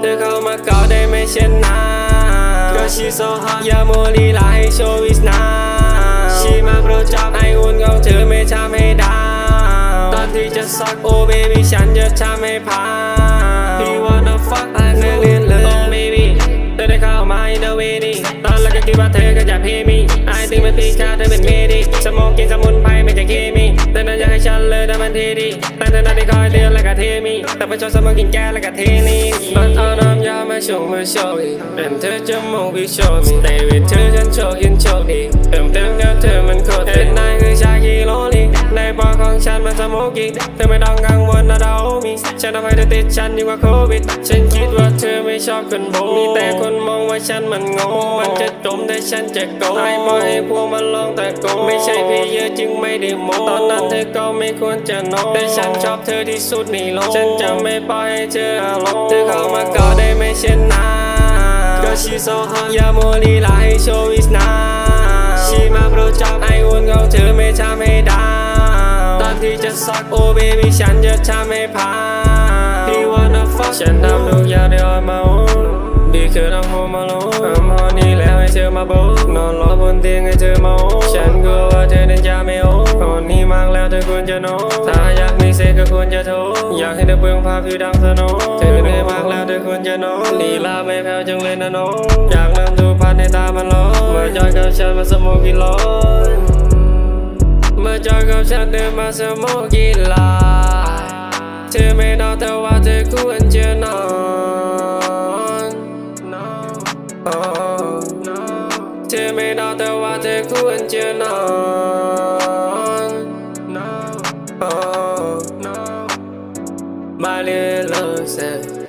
เธอเข้ามาเก่าได้ไหมเช่นนั้นก็ชีโซฮอตอย่าโมลีลาให้โชว์วิสนาชีมาโปรจับไออุ่นของเธอไม่ทำให้ดาว ตอนที่จะซักโอเบบี้ฉันจะทำให้พาพี่ wanna fuck อันเรียนเลย oh baby เธอได้เข้ามา in the way ดีตอนแรกก็คิดว่าเธอก็จะเพมีไอติงมันตีค่าเธอเป็นเมดีสมองกินสมุนไพรไม่ใช่เคมีแต่นั้นอยากให้ฉันเลยแต่มันเทดีแต่เธอนั้นได้คอยเตือนแล้วก็เทมี แต่ไปชอบสมองกินแก้แล้วก็เทนี่มันเอาน้ำยามาชงมาโชว์อีกเป็นเธอจะมองวิชว์มีแต่วิเธอฉันโชว์กินโชคดีเติมเต็มกับเธอมันโคตรเป็นนายคือชาคีโรลีในปอของฉันมันสโมกี้เธอไม่ต้องกังวลนะดามีฉันทำให้เธอติดฉันยิ่งกว่าโควิดฉันคิดว่าเธอไม่ชอบคนโบมีแต่คนมองว่าฉันมันโงงมันจะจมแต่ ฉันจะโกงไอ้บอยให้พวกมันลองแต่โกงไม่ใช่พี่เยอะจึงไม่ได้โมตอนนั้นเธอก็ไม่ควรจะนอนแต่ฉันชอบเธอที่สุดในโลกฉันจะไม่ปล่อยให้เธออารมณ์เธอเข้ามาก่อได้ไหมเช่นนาก็ชีโซฮอตอย่าโมลีลาให้โชว์วิสนาชีมาโปรจับไออุ่นของเธอไม่ทำให้ดาวตอนที่จะซักโอเบบี้ฉันจะทำให้พาพี่ wanna fuck ฉัน มาโบกนอนรอบนเตียงให้เธอมาโอ้ฉันกลัวว่าเธอนั้นจะไม่โอ้ก่อนนี้มากแล้วเธอควรจะโน้ถ้าอยากมีเซ็กก็ควรจะโทรอยากให้เธอเบิ่งภาพผิวดังสโนเธอเหนื่มากแล้วเธอควรจะนอนลีลาไม่แผ่วจังเลยนะน้องอยากนั่งดูพันในตามันร้อนเมื่อจอยกับฉันมาสโมกินร้อนเมื่อจอยกับฉันเดินมาสโมกินลายเธอไม่นอนแต่ว่าเธอควรจะนอน Oh. เธอไม่นอนแต่ว่าเธอควรจะนอน Oh, no. My little love said